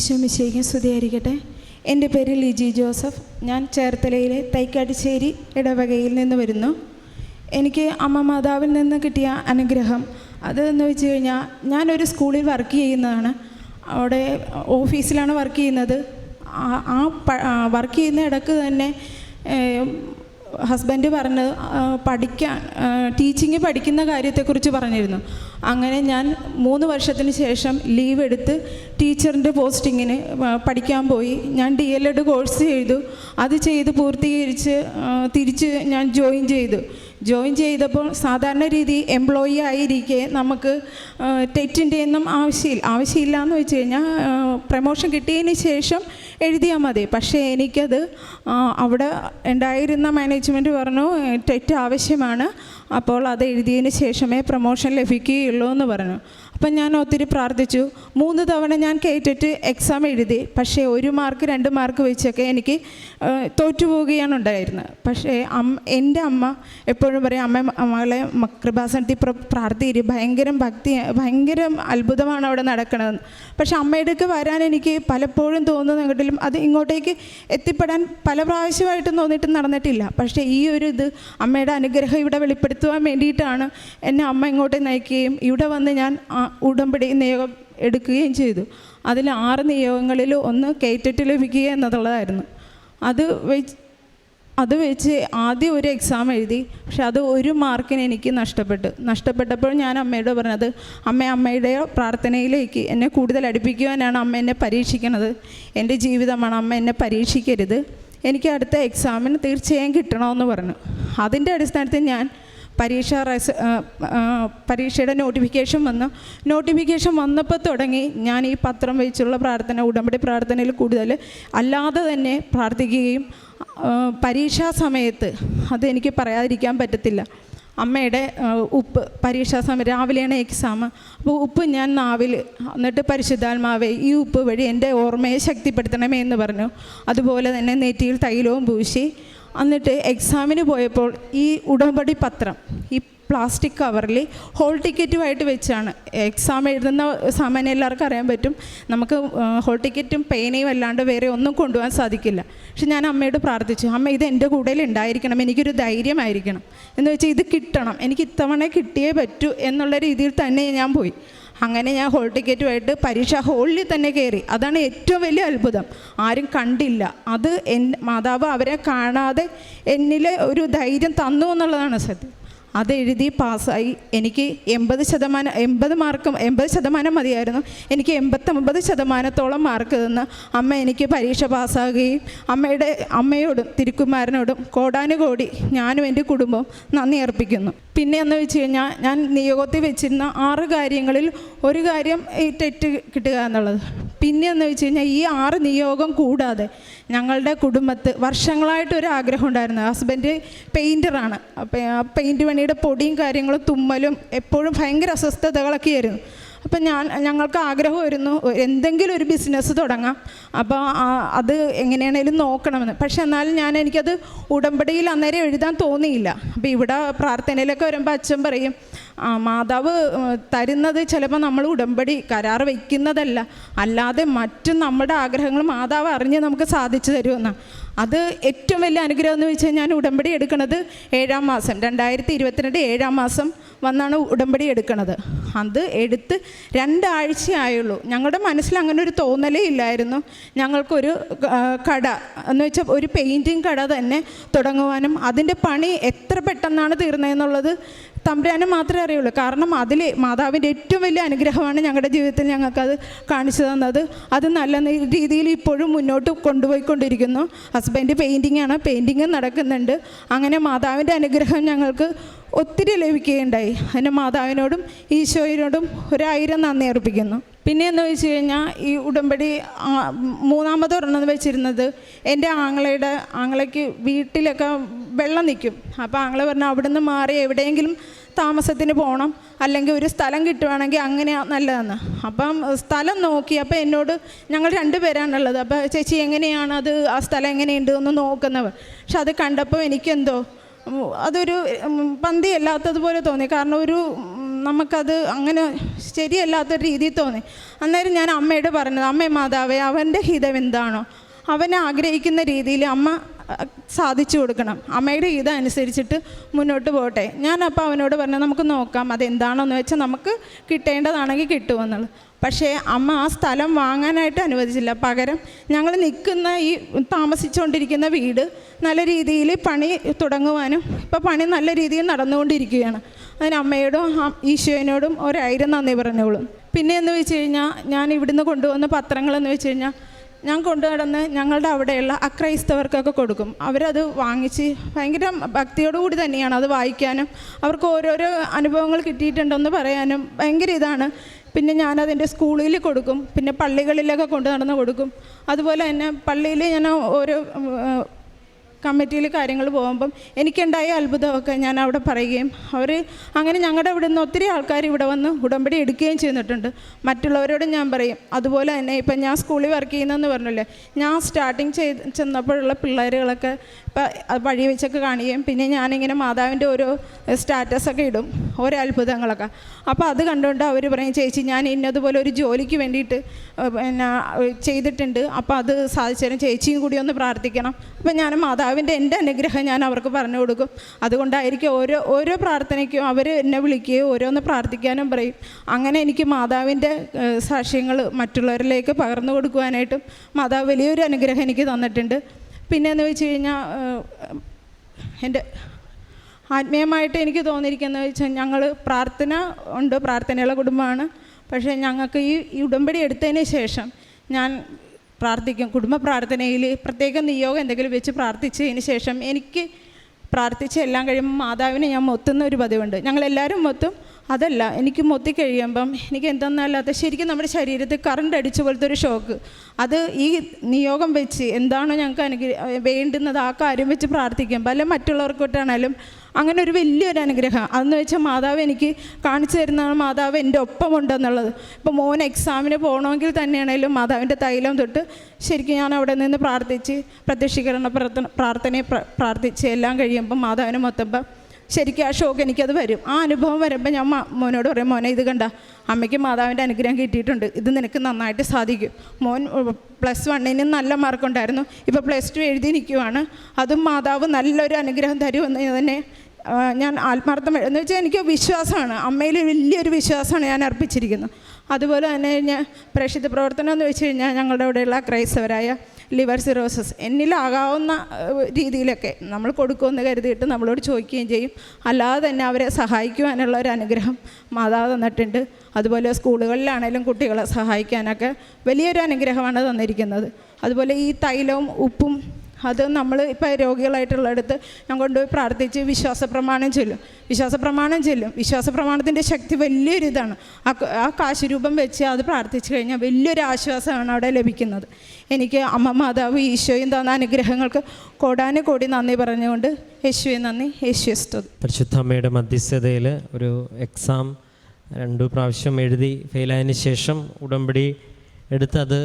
ഈശോ മിശേഖം സ്തുതിയായിരിക്കട്ടെ. എന്റെ പേര് ലിജി ജോസഫ്. ഞാൻ ചേർത്തലയിലെ തൈക്കാട്ടുശ്ശേരി ഇടവകയിൽ നിന്ന് വരുന്നു. എനിക്ക് അമ്മ മാതാവിൽ നിന്ന് കിട്ടിയ അനുഗ്രഹം. അതെന്ന് വെച്ച് കഴിഞ്ഞാൽ ഞാനൊരു സ്കൂളിൽ വർക്ക് ചെയ്യുന്നതാണ്. അവിടെ ഓഫീസിലാണ് വർക്ക് ചെയ്യുന്നത്. ആ- വർക്ക് ചെയ്യുന്ന ഇടയ്ക്ക് തന്നെ ഹസ്ബൻഡ് പറഞ്ഞത് പഠിക്കാൻ ടീച്ചിങ് പഠിക്കുന്ന കാര്യത്തെക്കുറിച്ച് പറഞ്ഞിരുന്നു. അങ്ങനെ ഞാൻ മൂന്ന് വർഷത്തിന് ശേഷം ലീവ് എടുത്ത് ടീച്ചറിന്റെ പോസ്റ്റിങ്ങിന് പഠിക്കാൻ പോയി. ഞാൻ ഡി എൽ എഡ് കോഴ്സ് ചെയ്തു. അത് ചെയ്ത് പൂർത്തീകരിച്ച് തിരിച്ച് ഞാൻ ജോയിൻ ചെയ്തു. ജോയിൻ ചെയ്തപ്പോൾ സാധാരണ രീതി എംപ്ലോയി ആയിരിക്കെ നമുക്ക് ടെറ്റിന്റെ ഒന്നും ആവശ്യമില്ല. ആവശ്യമില്ല എന്ന് വെച്ച് കഴിഞ്ഞാൽ പ്രമോഷൻ കിട്ടിയതിന് ശേഷം എഴുതിയാൽ മതി. പക്ഷേ എനിക്കത് അവിടെ ഉണ്ടായിരുന്ന മാനേജ്മെന്റ് പറഞ്ഞു തെറ്റ് ആവശ്യമാണ്. അപ്പോൾ അത് എഴുതിയതിന് ശേഷമേ പ്രൊമോഷൻ ലഭിക്കുകയുള്ളൂ എന്ന് പറഞ്ഞു. അപ്പം ഞാൻ ഒത്തിരി പ്രാർത്ഥിച്ചു. മൂന്ന് തവണ ഞാൻ കേട്ടിട്ട് എക്സാം എഴുതി. പക്ഷേ ഒരു മാർക്ക് രണ്ട് മാർക്ക് വെച്ചൊക്കെ എനിക്ക് തോറ്റുപോവുകയാണ് ഉണ്ടായിരുന്നത്. പക്ഷേ അമ്മ എന്റെ അമ്മ എപ്പോഴും പറയും അമ്മ മകളെ മ- കൃപാസനത്തിൽ പ്ര- പ്രാർത്ഥിയിരി. ഭയങ്കരം ഭക്തി ഭയങ്കര അത്ഭുതമാണ് അവിടെ നടക്കണതെന്ന് പക്ഷെ അമ്മയുടെ വരാൻ എനിക്ക് പലപ്പോഴും തോന്നുന്നെങ്കിലും അത് ഇങ്ങോട്ടേക്ക് എത്തിപ്പെടാൻ പല പ്രാവശ്യമായിട്ടും തോന്നിയിട്ട് നടന്നിട്ടില്ല. പക്ഷേ ഈ ഒരു ഇത് അമ്മയുടെ അനുഗ്രഹം ഇവിടെ വെളിപ്പെടുത്തുവാൻ വേണ്ടിയിട്ടാണ് എന്നെ അമ്മ ഇങ്ങോട്ട് നയിക്കുകയും ഇവിടെ വന്ന് ഞാൻ ഉടമ്പടി നിയോഗം എടുക്കുകയും ചെയ്തു. അതിൽ ആറ് നിയോഗങ്ങളിൽ ഒന്ന് കേറ്ററ്റ് ലഭിക്കുക എന്നതുള്ളതായിരുന്നു. അത് വെച്ച് അത് വെച്ച് ആദ്യം ഒരു എക്സാം എഴുതി പക്ഷെ അത് ഒരു മാർക്കിന് എനിക്ക് നഷ്ടപ്പെട്ടു. നഷ്ടപ്പെട്ടപ്പോൾ ഞാൻ അമ്മയോട് പറഞ്ഞത് അമ്മ അമ്മയുടെ പ്രാർത്ഥനയിലേക്ക് എന്നെ കൂടുതൽ അടുപ്പിക്കുവാനാണ് അമ്മ എന്നെ പരീക്ഷിക്കുന്നത്. എന്റെ ജീവിതമാണ് അമ്മ എന്നെ പരീക്ഷിക്കരുത്. എനിക്ക് അടുത്ത എക്സാമിന് തീർച്ചയായും കിട്ടണമെന്ന് പറഞ്ഞു. അതിന്റെ അടിസ്ഥാനത്തിൽ ഞാൻ പരീക്ഷ റെസ് പരീക്ഷയുടെ നോട്ടിഫിക്കേഷൻ വന്നു. നോട്ടിഫിക്കേഷൻ വന്നപ്പോൾ തുടങ്ങി ഞാൻ ഈ പത്രം വെച്ചുള്ള പ്രാർത്ഥന ഉടമ്പടി പ്രാർത്ഥനയിൽ കൂടുതൽ അല്ലാതെ തന്നെ പ്രാർത്ഥിക്കുകയും പരീക്ഷാ സമയത്ത് അതെനിക്ക് പറയാതിരിക്കാൻ പറ്റത്തില്ല. അമ്മയുടെ ഉപ്പ് പരീക്ഷാ സമയം രാവിലെയാണ് എക്സാം അപ്പോൾ ഉപ്പ് ഞാൻ നാവിൽ എന്നിട്ട് പരിശുദ്ധാത്മാവെ ഈ ഉപ്പ് വഴി എന്റെ ഓർമ്മയെ ശക്തിപ്പെടുത്തണമേ എന്ന് പറഞ്ഞു. അതുപോലെ തന്നെ നെറ്റിയിൽ തൈലവും പൂശി. എന്നിട്ട് എക്സാമിന് പോയപ്പോൾ ഈ ഉടമ്പടി പത്രം ഈ പ്ലാസ്റ്റിക് കവറിൽ ഹോൾ ടിക്കറ്റുമായിട്ട് വെച്ചാണ്. എക്സാം എഴുതുന്ന സാമാന്യം എല്ലാവർക്കും അറിയാൻ പറ്റും. നമുക്ക് ഹോൾ ടിക്കറ്റും പേനയും അല്ലാണ്ട് വേറെ ഒന്നും കൊണ്ടുപോകാൻ സാധിക്കില്ല. പക്ഷെ ഞാൻ അമ്മയോട് പ്രാർത്ഥിച്ചു അമ്മ ഇത് എന്റെ കൂടെ ഉണ്ടായിരിക്കണം എനിക്കൊരു ധൈര്യമായിരിക്കണം. എന്ന് വെച്ചാൽ ഇത് കിട്ടണം എനിക്ക് ഇത്തവണ കിട്ടിയേ പറ്റൂ എന്നുള്ള രീതിയിൽ തന്നെ ഞാൻ പോയി. അങ്ങനെ ഞാൻ ഹോൾ ടിക്കറ്റുമായിട്ട് പരീക്ഷ ഹോളിൽ തന്നെ കയറി അതാണ് ഏറ്റവും വലിയ അത്ഭുതം. ആരും കണ്ടില്ല. അത് എൻ മാതാവ് അവരെ കാണാതെ എന്നിലെ ഒരു ധൈര്യം തന്നു എന്നുള്ളതാണ് സത്യം. അതെഴുതി പാസ്സായി. എനിക്ക് എൺപത് ശതമാനം എൺപത് മാർക്ക് എൺപത് ശതമാനം മതിയായിരുന്നു. എനിക്ക് എൺപത്തൊമ്പത് ശതമാനത്തോളം മാർക്ക് തന്ന് അമ്മ എനിക്ക് പരീക്ഷ പാസ്സാകുകയും അമ്മയുടെ അമ്മയോടും തിരുക്കുമാരനോടും കോടാനുകോടി ഞാനും എന്റെ കുടുംബവും നന്ദി അർപ്പിക്കുന്നു. പിന്നെ എന്ന് വെച്ച് കഴിഞ്ഞാൽ ഞാൻ നിയോഗത്തിൽ വെച്ചിരുന്ന ആറ് കാര്യങ്ങളിൽ ഒരു കാര്യം ഈ തെറ്റ് കിട്ടുക എന്നുള്ളത്. പിന്നെ എന്ന് വെച്ച് കഴിഞ്ഞാൽ ഈ ആറ് നിയോഗം കൂടാതെ ഞങ്ങളുടെ കുടുംബത്ത് വർഷങ്ങളായിട്ട് ഒരു ആഗ്രഹം ഉണ്ടായിരുന്നു. ഹസ്ബൻഡ് പെയിന്ററാണ് അപ്പം ആ പെയിന്റ് പണിയുടെ പൊടിയും കാര്യങ്ങളും തുമ്മലും എപ്പോഴും ഭയങ്കര അസ്വസ്ഥതകളൊക്കെ ആയിരുന്നു അപ്പം ഞാൻ ഞങ്ങൾക്ക് ആഗ്രഹമായിരുന്നു എന്തെങ്കിലും ഒരു ബിസിനസ് തുടങ്ങാം. അപ്പോൾ അത് എങ്ങനെയാണേലും നോക്കണമെന്ന്. പക്ഷെ എന്നാലും ഞാൻ എനിക്കത് ഉടമ്പടിയിൽ അന്നേരം എഴുതാൻ തോന്നിയില്ല. അപ്പോൾ ഇവിടെ പ്രാർത്ഥനയിലൊക്കെ വരുമ്പോൾ അച്ഛൻ പറയും മാതാവ് തരുന്നത് ചിലപ്പോൾ നമ്മൾ ഉടമ്പടി കരാർ വയ്ക്കുന്നതല്ല അല്ലാതെ മറ്റു നമ്മുടെ ആഗ്രഹങ്ങൾ മാതാവ് അറിഞ്ഞ് നമുക്ക് സാധിച്ചു തരുമെന്നാണ് അത് ഏറ്റവും വലിയ അനുഗ്രഹം എന്ന് വെച്ചാൽ ഞാൻ ഉടമ്പടി എടുക്കുന്നത് ഏഴാം മാസം രണ്ടായിരത്തി ഇരുപത്തിരണ്ട് ഏഴാം മാസം വന്നാണ് ഉടമ്പടി എടുക്കുന്നത് അത് എടുത്ത് രണ്ടാഴ്ചയായുള്ളൂ. ഞങ്ങളുടെ മനസ്സിൽ അങ്ങനെ ഒരു തോന്നലേ ഇല്ലായിരുന്നു. ഞങ്ങൾക്കൊരു കട എന്ന് വെച്ചാൽ ഒരു പെയിന്റിങ് കട തന്നെ തുടങ്ങുവാനും അതിന്റെ പണി എത്ര പെട്ടെന്നാണ് തീർന്നതെന്നുള്ളത് തമ്പുരാനെ മാത്രമേ അറിയുള്ളൂ. കാരണം അതിൽ മാതാവിന്റെ ഏറ്റവും വലിയ അനുഗ്രഹമാണ് ഞങ്ങളുടെ ജീവിതത്തിൽ ഞങ്ങൾക്കത് കാണിച്ചു തന്നത്. അത് നല്ല രീതിയിൽ ഇപ്പോഴും മുന്നോട്ട് കൊണ്ടുപോയിക്കൊണ്ടിരിക്കുന്നു. ഹസ്ബൻഡ് പെയിന്റിങ്ങാണ്. പെയിന്റിങ് നടക്കുന്നുണ്ട്. അങ്ങനെ മാതാവിന്റെ അനുഗ്രഹം ഞങ്ങൾക്ക് ഒത്തിരി ലഭിക്കുകയുണ്ടായി. അതിന് മാതാവിനോടും ഈശോയിനോടും ഒരായിരം നന്ദി അർപ്പിക്കുന്നു. പിന്നെ എന്ന് വെച്ച് കഴിഞ്ഞാൽ ഈ ഉടമ്പടി മൂന്നാമത് ഒരെണ്ണം വെച്ചിരുന്നത് എന്റെ ആങ്ങളയുടെ ആങ്ങളയ്ക്ക് വീട്ടിലൊക്കെ വെള്ളം നിൽക്കും. അപ്പോൾ ആങ്ങളെ പറഞ്ഞു അവിടുന്ന് മാറി എവിടെയെങ്കിലും താമസത്തിന് പോകണം അല്ലെങ്കിൽ ഒരു സ്ഥലം കിട്ടുവാണെങ്കിൽ അങ്ങനെ നല്ലതെന്ന്. അപ്പം സ്ഥലം നോക്കി അപ്പോൾ എന്നോട് ഞങ്ങൾ രണ്ടുപേരാണുള്ളത് അപ്പോൾ ചേച്ചി എങ്ങനെയാണ് അത്? ആ സ്ഥലം എങ്ങനെയുണ്ട്? എന്ന് നോക്കുന്നവർ. പക്ഷെ അത് കണ്ടപ്പോൾ എനിക്കെന്തോ അതൊരു പന്തി അല്ലാത്തതുപോലെ തോന്നി. കാരണം ഒരു നമുക്കത് അങ്ങനെ ശരിയല്ലാത്ത രീതിയിൽ തോന്നി. അന്നേരം ഞാൻ അമ്മയോട് പറഞ്ഞത് അമ്മേ മാതാവേ അവന്റെ ഹിതം എന്താണോ? അവനെ ആഗ്രഹിക്കുന്ന രീതിയിൽ അമ്മ സാധിച്ചു കൊടുക്കണം. അമ്മയുടെ ഇതനുസരിച്ചിട്ട് മുന്നോട്ട് പോകട്ടെ. ഞാൻ അപ്പോൾ അവനോട് പറഞ്ഞു നമുക്ക് നോക്കാം അതെന്താണെന്ന് വെച്ചാൽ നമുക്ക് കിട്ടേണ്ടതാണെങ്കിൽ കിട്ടുമെന്നുള്ളത്. പക്ഷേ അമ്മ ആ സ്ഥലം വാങ്ങാനായിട്ട് അനുവദിച്ചില്ല. പകരം ഞങ്ങൾ നിൽക്കുന്ന ഈ താമസിച്ചുകൊണ്ടിരിക്കുന്ന വീട് നല്ല രീതിയിൽ പണി തുടങ്ങുവാനും ഇപ്പോൾ പണി നല്ല രീതിയിൽ നടന്നുകൊണ്ടിരിക്കുകയാണ്. അതിന് അമ്മയോടും ഈശോനോടും ഒരായിരം നന്ദി പറഞ്ഞോളും. പിന്നെ എന്ന് വെച്ച് കഴിഞ്ഞാൽ ഞാൻ ഇവിടുന്ന് കൊണ്ടുവന്ന പത്രങ്ങളെന്ന് വെച്ച് കഴിഞ്ഞാൽ ഞാൻ കൊണ്ടു നടന്ന് ഞങ്ങളുടെ അവിടെയുള്ള അക്രൈസ്തവർക്കൊക്കെ കൊടുക്കും. അവരത് വാങ്ങിച്ച് ഭയങ്കര ഭക്തിയോടുകൂടി തന്നെയാണ് അത് വായിക്കാനും അവർക്ക് ഓരോരോ അനുഭവങ്ങൾ കിട്ടിയിട്ടുണ്ടെന്ന് പറയാനും ഭയങ്കര ഇതാണ്. പിന്നെ ഞാനതിന്റെ സ്കൂളിൽ കൊടുക്കും പിന്നെ പള്ളികളിലൊക്കെ കൊണ്ടു നടന്ന് കൊടുക്കും. അതുപോലെ തന്നെ പള്ളിയിൽ ഞാൻ ഓരോ കമ്മിറ്റിയിൽ കാര്യങ്ങൾ പോകുമ്പം എനിക്കുണ്ടായ അത്ഭുതമൊക്കെ ഞാൻ അവിടെ പറയുകയും അവർ അങ്ങനെ ഞങ്ങളുടെ ഇവിടെ നിന്ന് ഒത്തിരി ആൾക്കാർ ഇവിടെ വന്ന് ഉടമ്പടി എടുക്കുകയും ചെയ്തിട്ടുണ്ട്. മറ്റുള്ളവരോട് ഞാൻ പറയും അതുപോലെ തന്നെ ഇപ്പം ഞാൻ സ്കൂളിൽ വർക്ക് ചെയ്യുന്നതെന്ന് പറഞ്ഞില്ലേ ഞാൻ സ്റ്റാർട്ടിങ് ചെയ്ത് ചെന്നപ്പോഴുള്ള പിള്ളേരുകളൊക്കെ ഇപ്പം വഴി വെച്ചൊക്കെ കാണുകയും പിന്നെ ഞാനിങ്ങനെ മാതാവിന്റെ ഓരോ സ്റ്റാറ്റസൊക്കെ ഇടും ഓരോ അത്ഭുതങ്ങളൊക്കെ. അപ്പോൾ അത് കണ്ടുകൊണ്ട് അവർ പറയും ചേച്ചി ഞാൻ ഇന്നതുപോലെ ഒരു ജോലിക്ക് വേണ്ടിയിട്ട് പിന്നെ ചെയ്തിട്ടുണ്ട്. അപ്പോൾ അത് സാധിച്ചാലും ചേച്ചിയും കൂടി ഒന്ന് പ്രാർത്ഥിക്കണം. അപ്പം ഞാൻ മാതാവിന്റെ എന്റെ അനുഗ്രഹം ഞാൻ അവർക്ക് പറഞ്ഞു കൊടുക്കും. അതുകൊണ്ടായിരിക്കും ഓരോ ഓരോ പ്രാർത്ഥനയ്ക്കും അവർ എന്നെ വിളിക്കുകയും ഓരോന്ന് പ്രാർത്ഥിക്കാനും പറയും. അങ്ങനെ എനിക്ക് മാതാവിന്റെ സാക്ഷ്യങ്ങൾ മറ്റുള്ളവരിലേക്ക് പകർന്നു കൊടുക്കുവാനായിട്ടും മാതാവ് വലിയൊരു അനുഗ്രഹം എനിക്ക് തന്നിട്ടുണ്ട്. പിന്നെയെന്ന് വെച്ച് കഴിഞ്ഞാൽ എന്റെ ആത്മീയമായിട്ട് എനിക്ക് തോന്നിയിരിക്കുന്നത് വെച്ചാൽ ഞങ്ങൾ പ്രാർത്ഥന ഉണ്ട് പ്രാർത്ഥനയുള്ള കുടുംബമാണ്. പക്ഷേ ഞങ്ങൾക്ക് ഈ ഉടമ്പടി എടുത്തതിന് ശേഷം ഞാൻ പ്രാർത്ഥിക്കും. കുടുംബ പ്രാർത്ഥനയിൽ പ്രത്യേക നിയോഗം എന്തെങ്കിലും വെച്ച് പ്രാർത്ഥിച്ചതിന് ശേഷം എനിക്ക് പ്രാർത്ഥിച്ച് എല്ലാം കഴിയുമ്പോൾ മാതാവിനെ ഞാൻ മൊത്തുന്ന ഒരു പതിവുണ്ട്. ഞങ്ങളെല്ലാവരും മൊത്തും. അതല്ല എനിക്ക് മൊത്തി കഴിയുമ്പം എനിക്ക് എന്തെന്നല്ലാത്ത ശരിക്കും നമ്മുടെ ശരീരത്തിൽ കറണ്ട് അടിച്ച പോലത്തെ ഒരു ഷോക്ക് അത് ഈ നിയോഗം വെച്ച് എന്താണോ ഞങ്ങൾക്ക് അനുഗ്രഹ വേണ്ടുന്നത് ആ കാര്യം വെച്ച് പ്രാർത്ഥിക്കുമ്പോൾ പല മറ്റുള്ളവർക്കൊട്ടാണേലും അങ്ങനെ ഒരു വലിയൊരു അനുഗ്രഹം അതെന്ന് വെച്ചാൽ മാതാവ് എനിക്ക് കാണിച്ചു തരുന്നതാണ് മാതാവ് എന്റെ ഒപ്പം ഉണ്ടെന്നുള്ളത് ഇപ്പോൾ മോൻ എക്സാമിന് പോകണമെങ്കിൽ തന്നെയാണേലും മാതാവിന്റെ തൈലം തൊട്ട് ശരിക്കും ഞാൻ അവിടെ നിന്ന് പ്രാർത്ഥിച്ച് പ്രത്യക്ഷീകരണ പ്രാർത്ഥന പ്രാർത്ഥനയെ പ്രാർത്ഥിച്ച് എല്ലാം കഴിയുമ്പം മാതാവിനെ മൊത്തമ്പോൾ ശരിക്കും ആ ഷോക്ക് എനിക്കത് വരും. ആ അനുഭവം വരുമ്പോൾ ഞാൻ മോനോട് പറയും മോനെ ഇത് കണ്ട അമ്മയ്ക്ക് മാതാവിന്റെ അനുഗ്രഹം കിട്ടിയിട്ടുണ്ട്. ഇത് നിനക്ക് നന്നായിട്ട് സാധിക്കും. മോൻ പ്ലസ് വണ്ണിന് നല്ല മാർക്കുണ്ടായിരുന്നു ഇപ്പോൾ പ്ലസ് ടു എഴുതി നിൽക്കുവാണ് അതും മാതാവ് നല്ലൊരു അനുഗ്രഹം തരുമെന്ന് തന്നെ ഞാൻ ആത്മാർത്ഥം എന്ന് വെച്ചാൽ എനിക്ക് വിശ്വാസമാണ്. അമ്മയിൽ വലിയൊരു വിശ്വാസമാണ് ഞാൻ അർപ്പിച്ചിരിക്കുന്നത്. അതുപോലെ തന്നെ ഞാൻ പ്രേക്ഷിത പ്രവർത്തനം എന്ന് വെച്ച് കഴിഞ്ഞാൽ ഞങ്ങളുടെ ഇവിടെയുള്ള ക്രൈസ്തവരായ ലിവർ സിറോസിസ് എന്നിലാകാവുന്ന രീതിയിലൊക്കെ നമ്മൾ കൊടുക്കുമെന്ന് കരുതിയിട്ട് നമ്മളോട് ചോദിക്കുകയും ചെയ്യും. അല്ലാതെ തന്നെ അവരെ സഹായിക്കുവാനുള്ള ഒരു അനുഗ്രഹം മാതാവ് തന്നിട്ടുണ്ട്. അതുപോലെ സ്കൂളുകളിലാണേലും കുട്ടികളെ സഹായിക്കാനൊക്കെ വലിയൊരു അനുഗ്രഹമാണ് തന്നിരിക്കുന്നത്. അതുപോലെ ഈ തൈലവും ഉപ്പും അത് നമ്മൾ ഇപ്പോൾ രോഗികളായിട്ടുള്ളടത്ത് ഞാൻ കൊണ്ടുപോയി പ്രാർത്ഥിച്ച് വിശ്വാസ പ്രമാണം ചൊല്ലും. വിശ്വാസ പ്രമാണം ചൊല്ലും. വിശ്വാസ പ്രമാണത്തിന്റെ ശക്തി വലിയൊരു ഇതാണ്. ആ ആ കാശുരൂപം വെച്ച് അത് പ്രാർത്ഥിച്ചു കഴിഞ്ഞാൽ വലിയൊരു ആശ്വാസമാണ് അവിടെ ലഭിക്കുന്നത്. എനിക്ക് അമ്മ മാതാവ് ഈശോയും തന്ന അനുഗ്രഹങ്ങൾക്ക് കോടാനെ കോടി നന്ദി പറഞ്ഞുകൊണ്ട് യേശുവെ നന്ദി. യേശുവെ സ്തുതി. പരിശുദ്ധ അമ്മയുടെ മധ്യസ്ഥതയിൽ ഒരു എക്സാം രണ്ടു പ്രാവശ്യം എഴുതി ഫെയിലായതിനു ശേഷം ഉടമ്പടി എടുത്ത് അത്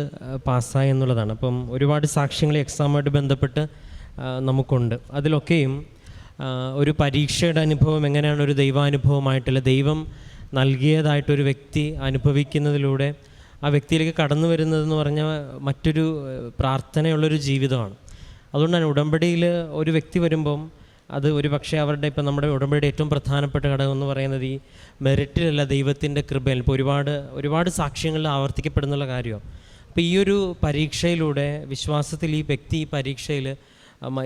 പാസ്സായി എന്നുള്ളതാണ്. അപ്പം ഒരുപാട് സാക്ഷ്യങ്ങൾ എക്സാമുമായിട്ട് ബന്ധപ്പെട്ട് നമുക്കുണ്ട്. അതിലൊക്കെയും ഒരു പരീക്ഷയുടെ അനുഭവം എങ്ങനെയാണ് ഒരു ദൈവാനുഭവമായിട്ടുള്ള ദൈവം നൽകിയതായിട്ടൊരു വ്യക്തി അനുഭവിക്കുന്നതിലൂടെ ആ വ്യക്തിയിലേക്ക് കടന്നു വരുന്നതെന്ന് പറഞ്ഞാൽ മറ്റൊരു പ്രാർത്ഥനയുള്ളൊരു ജീവിതമാണ്. അതുകൊണ്ടാണ് ഉടമ്പടിയിൽ ഒരു വ്യക്തി വരുമ്പം അത് ഒരു പക്ഷേ അവരുടെ ഇപ്പം നമ്മുടെ ഉടമ്പടിയുടെ ഏറ്റവും പ്രധാനപ്പെട്ട ഘടകം എന്ന് പറയുന്നത് ഈ മെറിറ്റിലല്ല ദൈവത്തിന്റെ കൃപയിൽ. ഇപ്പോൾ ഒരുപാട് ഒരുപാട് സാക്ഷ്യങ്ങളിൽ ആവർത്തിക്കപ്പെടുന്നുള്ള കാര്യമാണ് അപ്പോൾ ഈ ഒരു പരീക്ഷയിലൂടെ വിശ്വാസത്തിൽ ഈ വ്യക്തി ഈ പരീക്ഷയിൽ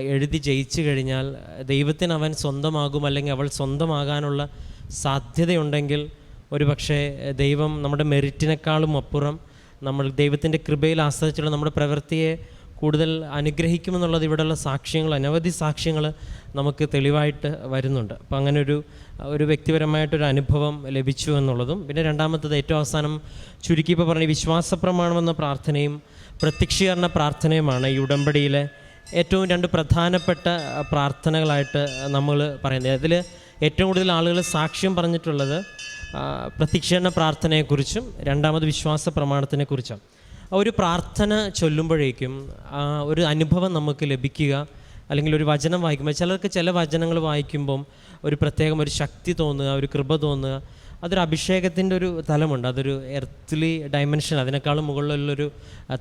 എഴുതി ജയിച്ചു കഴിഞ്ഞാൽ ദൈവത്തിന് അവൻ സ്വന്തമാകും അല്ലെങ്കിൽ അവൾ സ്വന്തമാകാനുള്ള സാധ്യതയുണ്ടെങ്കിൽ ഒരു പക്ഷേ ദൈവം നമ്മുടെ മെറിറ്റിനേക്കാളും അപ്പുറം നമ്മൾ ദൈവത്തിന്റെ കൃപയിൽ ആശ്രയിച്ചുള്ള നമ്മുടെ പ്രവൃത്തിയെ കൂടുതൽ അനുഗ്രഹിക്കുമെന്നുള്ളത് ഇവിടെയുള്ള സാക്ഷ്യങ്ങൾ അനവധി സാക്ഷ്യങ്ങൾ നമുക്ക് തെളിവായിട്ട് വരുന്നുണ്ട്. അപ്പം അങ്ങനെ ഒരു ഒരു വ്യക്തിപരമായിട്ടൊരു അനുഭവം ലഭിച്ചു എന്നുള്ളതും പിന്നെ രണ്ടാമത്തത് ഏറ്റവും അവസാനം ചുരുക്കി ഇപ്പോൾ പറഞ്ഞ വിശ്വാസ പ്രമാണമെന്ന പ്രാർത്ഥനയും പ്രത്യക്ഷീകരണ പ്രാർത്ഥനയുമാണ് ഈ ഉടമ്പടിയിലെ ഏറ്റവും രണ്ട് പ്രധാനപ്പെട്ട പ്രാർത്ഥനകളായിട്ട് നമ്മൾ പറയുന്നത്. അതിൽ ഏറ്റവും കൂടുതൽ ആളുകൾ സാക്ഷ്യം പറഞ്ഞിട്ടുള്ളത് പ്രത്യക്ഷീകരണ പ്രാർത്ഥനയെക്കുറിച്ചും രണ്ടാമത് വിശ്വാസ പ്രമാണത്തിനെക്കുറിച്ചാണ് ആ ഒരു പ്രാർത്ഥന ചൊല്ലുമ്പോഴേക്കും ഒരു അനുഭവം നമുക്ക് ലഭിക്കുക അല്ലെങ്കിൽ ഒരു വചനം വായിക്കുമ്പോൾ ചിലർക്ക് ചില വചനങ്ങൾ വായിക്കുമ്പം ഒരു പ്രത്യേകം ഒരു ശക്തി തോന്നുക ഒരു കൃപ തോന്നുക അതൊരു അഭിഷേകത്തിന്റെ ഒരു തലമുണ്ട്. അതൊരു എർത്ത്ലി ഡയമെൻഷൻ അതിനേക്കാളും മുകളിലുള്ളൊരു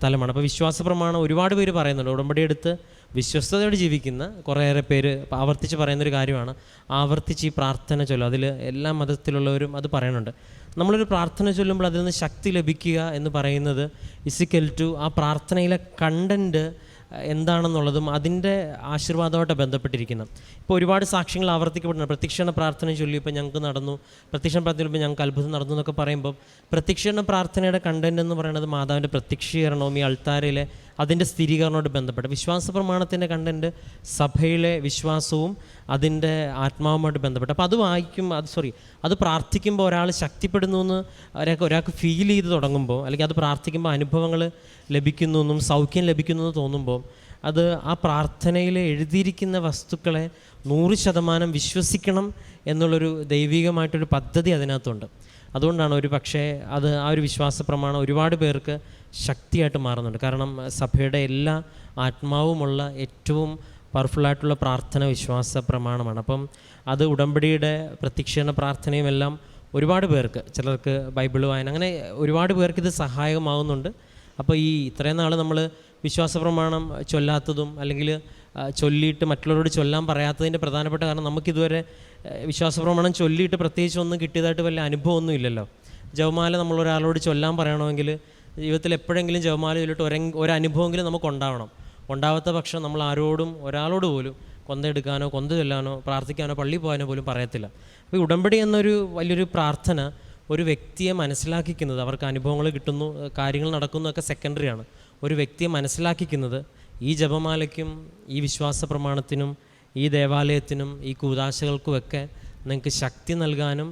തലമാണ്. അപ്പോൾ വിശ്വാസ പ്രമാണം ഒരുപാട് പേര് പറയുന്നുണ്ട്. ഉടമ്പടി എടുത്ത് വിശ്വസ്തയോടെ ജീവിക്കുന്ന കുറേയേറെ പേര് ആവർത്തിച്ച് പറയുന്നൊരു കാര്യമാണ് ആവർത്തിച്ച് ഈ പ്രാർത്ഥന ചൊല്ലും അതിൽ എല്ലാ മതത്തിലുള്ളവരും അത് പറയുന്നുണ്ട്. നമ്മളൊരു പ്രാർത്ഥന ചൊല്ലുമ്പോൾ അതിൽ നിന്ന് ശക്തി ലഭിക്കുക എന്ന് പറയുന്നത് ഇസിക്കൽ ടു ആ പ്രാർത്ഥനയിലെ കണ്ടന്റ് എന്താണെന്നുള്ളതും അതിന്റെ ആശീർവാദമായിട്ട് ബന്ധപ്പെട്ടിരിക്കുന്നത്. ഇപ്പോൾ ഒരുപാട് സാക്ഷ്യങ്ങൾ ആവർത്തിക്കപ്പെടുന്നുണ്ട്. പ്രത്യക്ഷണ പ്രാർത്ഥന ചൊല്ലിയപ്പോൾ ഞങ്ങൾക്ക് നടന്നു. പ്രത്യക്ഷണ പ്രാർത്ഥന ചൊല്ലിയപ്പോൾ ഞങ്ങൾക്ക് അത്ഭുതം നടന്നു എന്നൊക്കെ പറയുമ്പോൾ പ്രത്യക്ഷണ പ്രാർത്ഥനയുടെ കണ്ടന്റ് എന്ന് പറയുന്നത് മാതാവിന്റെ പ്രത്യക്ഷീകരണവും ഈ അൾത്താരയിലെ അതിന്റെ സ്ഥിരീകരണമായിട്ട് ബന്ധപ്പെട്ട്. വിശ്വാസ പ്രമാണത്തിന്റെ കണ്ടന്റ് സഭയിലെ വിശ്വാസവും അതിന്റെ ആത്മാവുമായിട്ട് ബന്ധപ്പെട്ട്. അപ്പോൾ അത് വായിക്കും അത് സോറി അത് പ്രാർത്ഥിക്കുമ്പോൾ ഒരാൾ ശക്തിപ്പെടുന്നു എന്ന് ഒരാൾക്ക് ഒരാൾക്ക് ഫീൽ ചെയ്ത് തുടങ്ങുമ്പോൾ അല്ലെങ്കിൽ അത് പ്രാർത്ഥിക്കുമ്പോൾ അനുഭവങ്ങൾ ലഭിക്കുന്നു എന്നും സൗഖ്യം ലഭിക്കുന്നു എന്ന് തോന്നുമ്പോൾ അത് ആ പ്രാർത്ഥനയിൽ എഴുതിയിരിക്കുന്ന വസ്തുക്കളെ നൂറ് ശതമാനം വിശ്വസിക്കണം എന്നുള്ളൊരു ദൈവികമായിട്ടൊരു പദ്ധതി അതിനകത്തുണ്ട്. അതുകൊണ്ടാണ് ഒരു പക്ഷേ അത് ആ ഒരു വിശ്വാസ പ്രമാണം ഒരുപാട് പേർക്ക് ശക്തിയായിട്ട് മാറുന്നുണ്ട്. കാരണം സഭയുടെ എല്ലാ ആത്മാവുമുള്ള ഏറ്റവും പവർഫുള്ളായിട്ടുള്ള പ്രാർത്ഥന വിശ്വാസ പ്രമാണമാണ്. അപ്പം അത് ഉടമ്പടിയുടെ പ്രത്യക്ഷീകരണ പ്രാർത്ഥനയും എല്ലാം ഒരുപാട് പേർക്ക് ചിലർക്ക് ബൈബിൾ വായന അങ്ങനെ ഒരുപാട് പേർക്ക് ഇത് സഹായകമാവുന്നുണ്ട്. അപ്പോൾ ഈ ഇത്രയും നാൾ നമ്മൾ വിശ്വാസ പ്രമാണം ചൊല്ലാത്തതും അല്ലെങ്കിൽ ചൊല്ലിയിട്ട് മറ്റുള്ളവരോട് ചൊല്ലാൻ പറയാത്തതിന്റെ പ്രധാനപ്പെട്ട കാരണം നമുക്കിതുവരെ വിശ്വാസ പ്രമാണം ചൊല്ലിയിട്ട് പ്രത്യേകിച്ച് ഒന്നും കിട്ടിയതായിട്ട് വലിയ അനുഭവമൊന്നും ഇല്ലല്ലോ. ജവമാല നമ്മളൊരാളോട് ചൊല്ലാൻ പറയണമെങ്കിൽ ജീവിതത്തിൽ എപ്പോഴെങ്കിലും ജവമാല ചൊല്ലിട്ട് ഒരെ ഒരനുഭവമെങ്കിലും നമുക്ക് ഉണ്ടാവണം ഉണ്ടാവാത്ത പക്ഷം നമ്മൾ ആരോടും ഒരാളോട് പോലും കൊന്തെടുക്കാനോ കൊന്ത ചൊല്ലാനോ പ്രാർത്ഥിക്കാനോ പള്ളി പോകാനോ പോലും പറയത്തില്ല. അപ്പോൾ ഉടമ്പടി എന്നൊരു വലിയൊരു പ്രാർത്ഥന ഒരു വ്യക്തിയെ മനസ്സിലാക്കിക്കുന്നത് അവർക്ക് അനുഭവങ്ങൾ കിട്ടുന്നു കാര്യങ്ങൾ നടക്കുന്നു ഒക്കെ സെക്കൻഡറിയാണ് ഒരു വ്യക്തിയെ മനസ്സിലാക്കിക്കുന്നത് ഈ ജപമാലയ്ക്കും ഈ വിശ്വാസ പ്രമാണത്തിനും ഈ ദേവാലയത്തിനും ഈ കൂതാശകൾക്കുമൊക്കെ നിങ്ങൾക്ക് ശക്തി നൽകാനും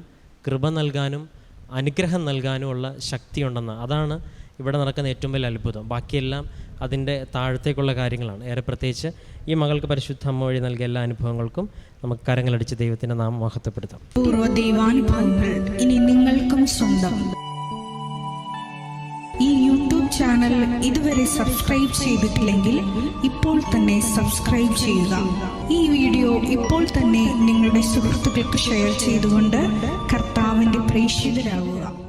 കൃപ നൽകാനും അനുഗ്രഹം നൽകാനുമുള്ള ശക്തിയുണ്ടെന്ന് അതാണ് ഇവിടെ നടക്കുന്ന ഏറ്റവും വലിയ അത്ഭുതം. ബാക്കിയെല്ലാം അതിന്റെ താഴത്തേക്കുള്ള കാര്യങ്ങളാണ്. ഏറെ പ്രത്യേകിച്ച് ഈ മകൾക്ക് പരിശുദ്ധ അമ്മ വഴി നൽകിയ എല്ലാ അനുഭവങ്ങൾക്കും നമുക്ക് കരങ്ങളടിച്ച് ദൈവത്തിന്റെ നാമം മഹത്വപ്പെടുത്താം. പൂർവ ദൈവാനുഭവങ്ങൾ ഇനി നിങ്ങൾക്കും സ്വന്തം. ഈ യൂട്യൂബ് ചാനൽ ഇതുവരെ സബ്സ്ക്രൈബ് ചെയ്തിട്ടില്ലെങ്കിൽ ഇപ്പോൾ തന്നെ സബ്സ്ക്രൈബ് ചെയ്യുക. ഈ വീഡിയോ ഇപ്പോൾ തന്നെ നിങ്ങളുടെ സുഹൃത്തുക്കൾക്ക് ഷെയർ ചെയ്തുകൊണ്ട് കർത്താവിന്റെ പ്രേക്ഷിതരാകുക